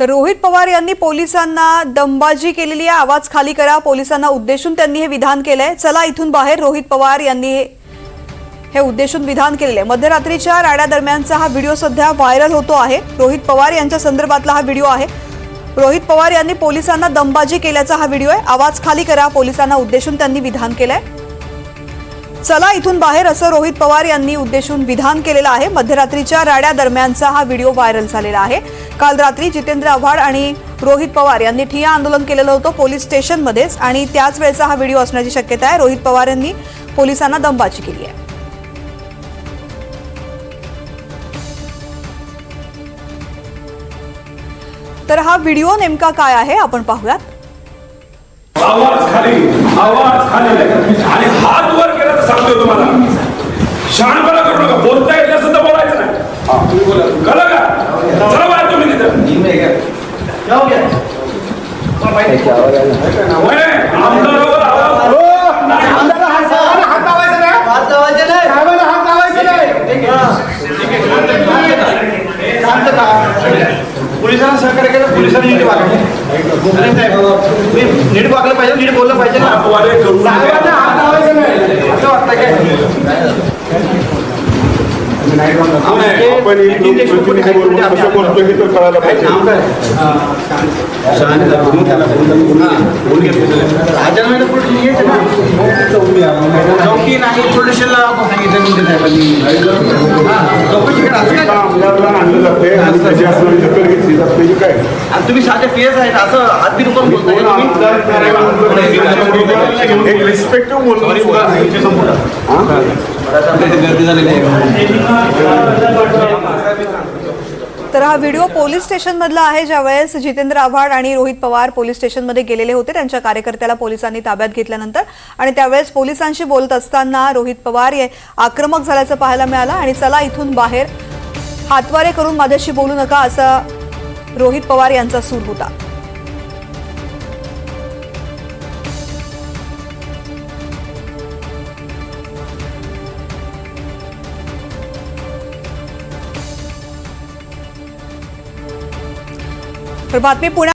तर रोहित पवार यांनी पोलिसांना दमबाजी केलेली आहे. आवाज खाली करा. पोलिसांना उद्देशून त्यांनी हे विधान केलंय. चला इथून बाहेर. रोहित पवार यांनी हे उद्देशून विधान केलेले आहे. मध्यरात्रीच्या राड्या दरम्यानचा हा व्हिडिओ सध्या व्हायरल होतो आहे. रोहित पवार यांच्या संदर्भातला हा व्हिडिओ आहे. रोहित पवार यांनी पोलिसांना दमबाजी केल्याचा हा व्हिडिओ आहे. आवाज खाली करा. पोलिसांना उद्देशून त्यांनी विधान केलंय. चला इथून बाहेर असं रोहित पवार यांनी उद्देशून विधान केलेलं आहे. मध्यरात्रीच्या राड्या दरम्यानचा हा व्हिडिओ व्हायरल झालेला आहे. काल रात्री जितेंद्र आव्हाड आणि रोहित पवार यांनी ठिया आंदोलन केलेलं होतं पोलीस स्टेशनमध्येच आणि त्याच वेळेचा हा व्हिडिओ असण्याची शक्यता आहे. रोहित पवार यांनी पोलिसांना दमबाजी केली आहे. तर हा व्हिडिओ नेमका काय आहे? आपण पाहूयात. आवाज खाली आवाज खाली. आणि हा वर केला तर सांगतोय तुम्हाला शहाणपणा करू नका बोलता येत नसेल तर बोलायचं नाही कळलं का चला बाहेर तुम्ही पोलिसांना सहकार्य केलं पोलिसांनी नीट वागले. नीट वागलं पाहिजे नीट बोललं पाहिजे ना. वाटतं काय आपण कसं बोलतोय हे तर कळायला पाहिजे? चौकी नाही पोलिसला सांगितलं मी त्या साहेबांनी. चौकशी करा. असं काय? एका आमदाराला आणलं जाते आणि त्याची असणारी दखल घेतली जाते. म्हणजे काय? आणि तुम्ही साधे पीएस आहेत असं बिन करून बोलताय एक रिस्पेक्टिव्ह नाही. तर हा व्हिडिओ पोलीस स्टेशनमधला आहे ज्यावेळेस जितेंद्र आव्हाड आणि रोहित पवार पोलीस स्टेशनमध्ये गेलेले होते त्यांच्या कार्यकर्त्याला पोलिसांनी ताब्यात घेतल्यानंतर. आणि त्यावेळेस पोलिसांशी बोलत असताना रोहित पवार हे आक्रमक झाल्याचं पाहायला मिळालं. आणि चला इथून बाहेर हातवारे करून माझ्याशी बोलू नका असा रोहित पवार यांचा सूर होता. બાતમી પૂર્ણ